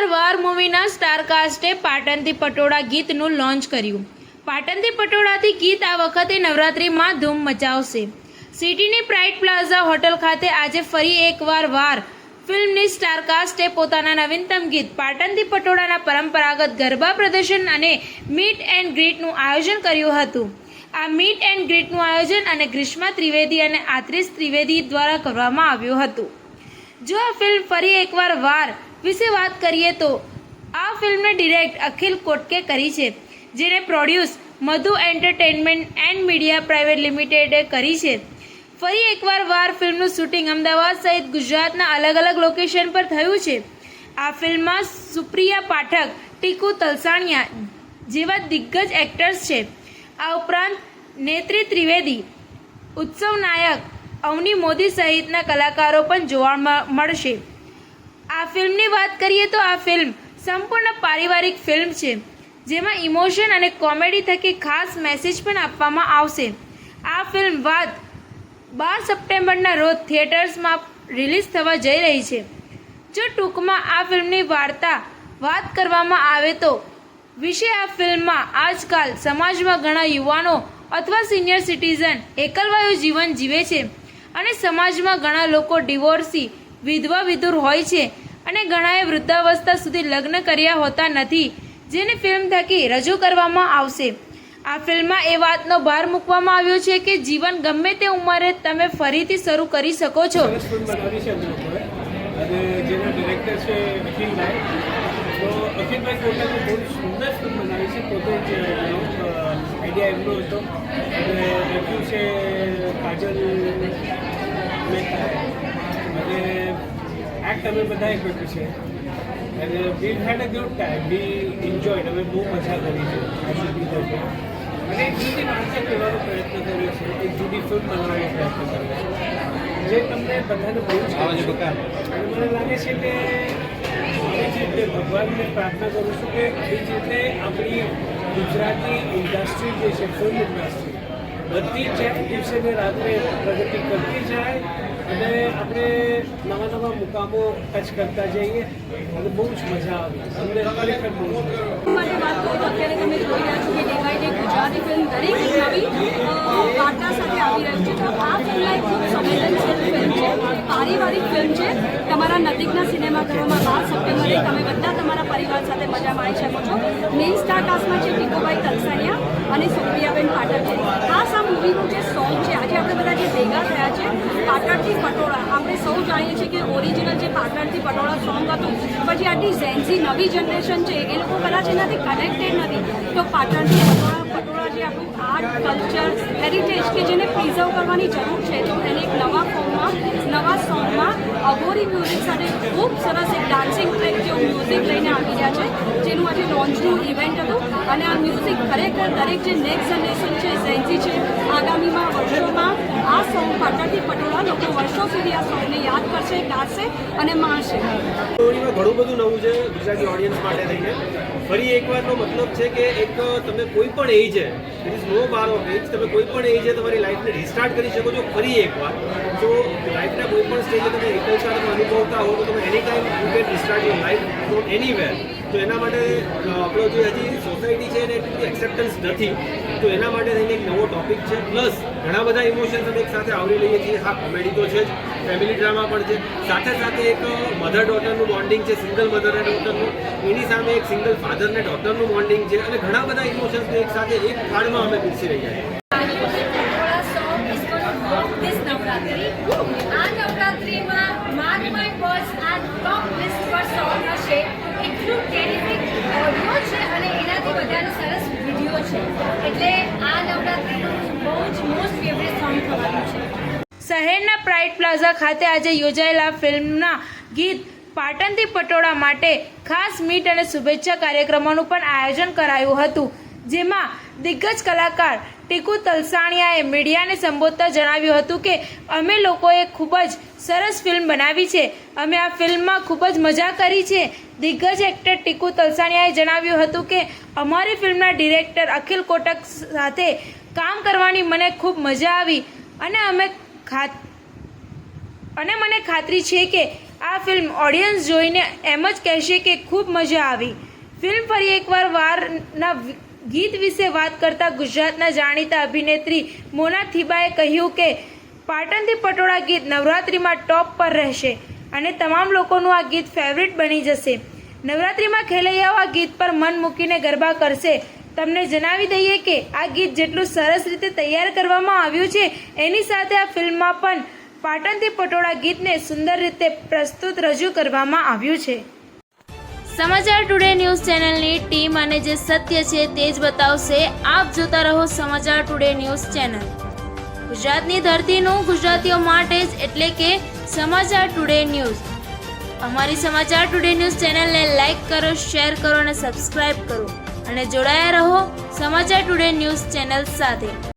એકવાર વાર મૂવીના સ્ટારકાસ્ટે પાટણથી પટોળા ગીતનું લોન્ચ કર્યું. પાટણથી પટોળાથી ગીત આ વખતે નવરાત્રિમાં ધૂમ મચાવશે. સિટીની પ્રાઇડ પ્લાઝા હોટલ ખાતે આજે ફરી એકવાર વાર ફિલ્મની સ્ટારકાસ્ટે પોતાના નવીનતમ ગીત પાટણથી પટોળાના પરંપરાગત ગરબા પ્રદર્શન અને મીટ એન્ડ ગ્રીટનું આયોજન કર્યું હતું. આ મીટ એન્ડ ગ્રીટનું આયોજન અને ગ્રીષ્મા ત્રિવેદી અને આત્રિશ ત્રિવેદી દ્વારા કરવામાં આવ્યું હતું. જો આ ફિલ્મ ફરી એકવાર વાર વિશે વાત કરીએ તો આ ફિલ્મને ડિરેક્ટ અખિલ કોટકે કરી છે જેને produce Madhu entertainment and media private લિમિટેડે કરી છે. ફરી એકવાર વાર ફિલ્મનું શૂટિંગ અમદાવાદ સહિત ગુજરાતના અલગ અલગ લોકેશન પર થયું છે. આ ફિલ્મમાં સુપ્રિયા પાઠક ટીકુ તલસાણિયા જેવા દિગ્ગજ એક્ટર્સ છે. આ ઉપરાંત નેત્રી ત્રિવેદી, ઉત્સવ નાયક અવની મોદી સહિતના કલાકારો પણ જોવા મળશે. આ ફિલ્મની વાત કરીએ તો આ ફિલ્મ સંપૂર્ણ પારિવારિક ફિલ્મ છે, જેમાં ઇમોશન અને કોમેડી થકી ખાસ મેસેજ પણ આપવામાં આવશે. આ ફિલ્મ વાત બાર સપ્ટેમ્બરના રોજ થિયેટર્સમાં રિલીઝ થવા જઈ રહી છે. જો ટૂંકમાં આ ફિલ્મની વાર્તા વાત કરવામાં આવે તો વિશે આ ફિલ્મમાં આજકાલ સમાજમાં ઘણા યુવાનો અથવા સિનિયર સિટીઝન એકલવાયું જીવન જીવે છે. અને સમાજમાં ઘણા લોકો ડિવોર્સી, વિધવા, વિધુર હોય છે અને ઘણાએ વૃદ્ધાવસ્થા સુધી લગ્ન કર્યા હોતા નથી, જેને ફિલ્મ થકી રજૂ કરવામાં આવશે. આ ફિલ્મમાં એ વાતનો ભાર મૂકવામાં આવ્યો છે કે જીવન ગમે તે ઉંમરે તમે ફરીથી શરૂ કરી શકો છો. અને જેના ડિરેક્ટર છે અખિલભાઈ, તો અખિલભાઈ પોતાની બહુ સુંદર ફિલ્મ બનાવી છે. પોતે આઈડિયા એમનો હતો. અને લખ્યું છે કાજલ મહેતા. અને એક્ટ અમે બધાએ કર્યું છે. અને we had a good time we enjoyed અમે બહુ મજા કરી છે. આ સુધી લોકો અને એક જુદી વાર્તા કહેવાનો પ્રયત્ન કર્યો છે એક જુદી ફિલ્મ બનાવવાનો પ્રયત્ન કર્યો છે. જે તમને બધાને બહુ જ. અને મને લાગે છે કે આવી જ રીતે ભગવાનને પ્રાર્થના કરું છું કે આવી જ રીતે આપણી ગુજરાતી ઇન્ડસ્ટ્રી જે છે ફિલ્મ ઇન્ડસ્ટ્રી બધી જ દિવસે ને રાત્રે પ્રગતિ કરતી જાય અને આપણે નવા નવા મુકામો ટચ કરતા જઈએ અને બહુ જ મજા આવે. અમને ખરેખર બહુ પારિવારિક ફિલ્મ છે. તમારા નજીકના સિનેમાઘરોમાં બાર સપ્ટેમ્બરે તમે બધા તમારા પરિવાર સાથે મજા માણી શકો છો. મેઇન સ્ટાર કાસ્ટમાં છે ટીકોભાઈ તલસાનિયા અને સુપ્રિયાબેન પાટણ છે ખાસ આ મૂવીનું જે સોંગ છે, આજે આપણે બધા જે ભેગા થયા છે, પાટણથી પટોળા. આપણે સૌ જાણીએ છીએ કે ઓરિજિનલ જે પાટણથી પટોળા સોંગ હતું, પછી આટલી ઝેન્ઝી નવી જનરેશન છે, એ લોકો કદાચ એનાથી કનેક્ટેડ નથી. તો પાટણથી પટોળા પટોળા જે આપણું આર્ટ કલ્ચર હેરિટેજ કે જેને પ્રિઝર્વ કરવાની જરૂર છે, તો એને એક નવા ફોર્મમાં નવા સોંગમાં અઘોરી મ્યુઝિક સાથે ખૂબ સરસ એક ડાન્સિંગ ટ્રેક જેવું મ્યુઝિક લઈને આવી રહ્યા છે જેનું આજે લોન્ચનું ઇવેન્ટ હતું. અને આ મ્યુઝિક ખરેખર દરેક જે નેક્સ્ટ જનરેશન છે ઝેન્સી છે, આગામીમાં વર્ષોમાં આ સોંગ પાટણથી પટોળા લોકો વર્ષો સુધી આ સોંગને યાદ કરશે, ગાશે અને માણશે. ઘણું બધું નવું છે ગુજરાતી ઓડિયન્સ માટે થઈને ફરી એકવારનો મતલબ છે કે એક તમે કોઈ પણ એજે it is no bar of age તમે કોઈ પણ એજે તમારી લાઈફને રિસ્ટાર્ટ કરી શકો છો ફરી એકવાર. તો લાઈફના કોઈ પણ સ્ટેજે તમે એકલતા તમે અનુભવતા હો, તો તમે any time you can restart your life from anywhere તો એના માટે આપણો જે હજી સોસાયટી છે એને એટલી એક્સેપ્ટન્સ નથી. તો એના માટે થઈને એક નવો ટોપિક છે. પ્લસ ઘણા બધા ઇમોશન્સ અમે એક સાથે આવરી લઈએ છીએ. હા કોમેડી તો છે જ. ફેમિલી ડ્રામા પણ છે. સાથે સાથે એક મધર ડોટરનું બોન્ડિંગ છે. સિંગલ મધર અને ડોટરનું એની સામે એક સિંગલ ફાધર ને ડોટરનું બોન્ડિંગ છે. અને ઘણા બધા ઇમોશન્સને એક સાથે એક થાળમાં અમે પીરસી રહ્યા છીએ. આ નવરાત્રીમાં માર્ક માય વર્ડ્સ આ ટોપ લિસ્ટ પર સોંગ હશે એટલું ટેરિફિક ઓડિયો છે અને એનાથી વધારે સરસ વીડિયો શહેરના પ્રાઇડ પ્લાઝા ખાતે આજે યોજાયેલા ફિલ્મના ગીત પાટણથી પટોળા માટે ખાસ મીટ અને શુભેચ્છા કાર્યક્રમોનું પણ આયોજન કરાયું હતું. જેમાં દિગ્ગજ કલાકાર ટીકુ તલસાણિયાએ મીડિયાને સંબોધતા જણાવ્યું હતું કે, અમે લોકોએ ખૂબ જ સરસ ફિલ્મ બનાવી છે. અમે આ ફિલ્મમાં ખૂબ જ મજા કરી છે. દિગ્ગજ એક્ટર ટીકુ તલસાણિયાએ જણાવ્યું હતું કે, અમારી ફિલ્મના ડિરેક્ટર અખિલ કોટક સાથે કામ કરવાની મને ખૂબ મજા આવી અને અમે અને મને ખાતરી છે કે આ ફિલ્મ ઓડિયન્સ જોઈને એમ જ કહેશે કે ખૂબ મજા આવી. ફિલ્મ ફરી એકવાર વારના ગીત વિશે વાત કરતા ગુજરાતના જાણીતા અભિનેત્રી મોના થીબાએ કહ્યું કે, પાટણથી પટોળા ગીત નવરાત્રિમાં ટોપ પર રહેશે. અને તમામ લોકોનું આ ગીત ફેવરિટ બની જશે. નવરાત્રિમાં ખેલૈયાઓ આ ગીત પર મન મૂકીને ગરબા કરશે. તમને જણાવી દઈએ કે આ ગીત જેટલું સરસ રીતે તૈયાર કરવામાં આવ્યું છે, એની સાથે આ ફિલ્મમાં પણ પાટણથી પટોળા ગીતને સુંદર રીતે પ્રસ્તુત રજૂ કરવામાં આવ્યું છે. સમાચાર ટુડે ન્યૂઝ ચેનલની ટીમ અને જે સત્ય છે તે જ બતાવશે. આપ જોતા રહો સમાચાર ટુડે ન્યૂઝ ચેનલ. ગુજરાતની ધરતીનું ગુજરાતીઓ માટે જ એટલે કે સમાચાર ટુડે ન્યૂઝ. અમારી સમાચાર ટુડે ન્યૂઝ ચેનલને લાઇક કરો, શેર કરો અને સબસ્ક્રાઇબ કરો. અને જોડાયા રહો સમાચાર ટુડે ન્યૂઝ ચેનલ સાથે.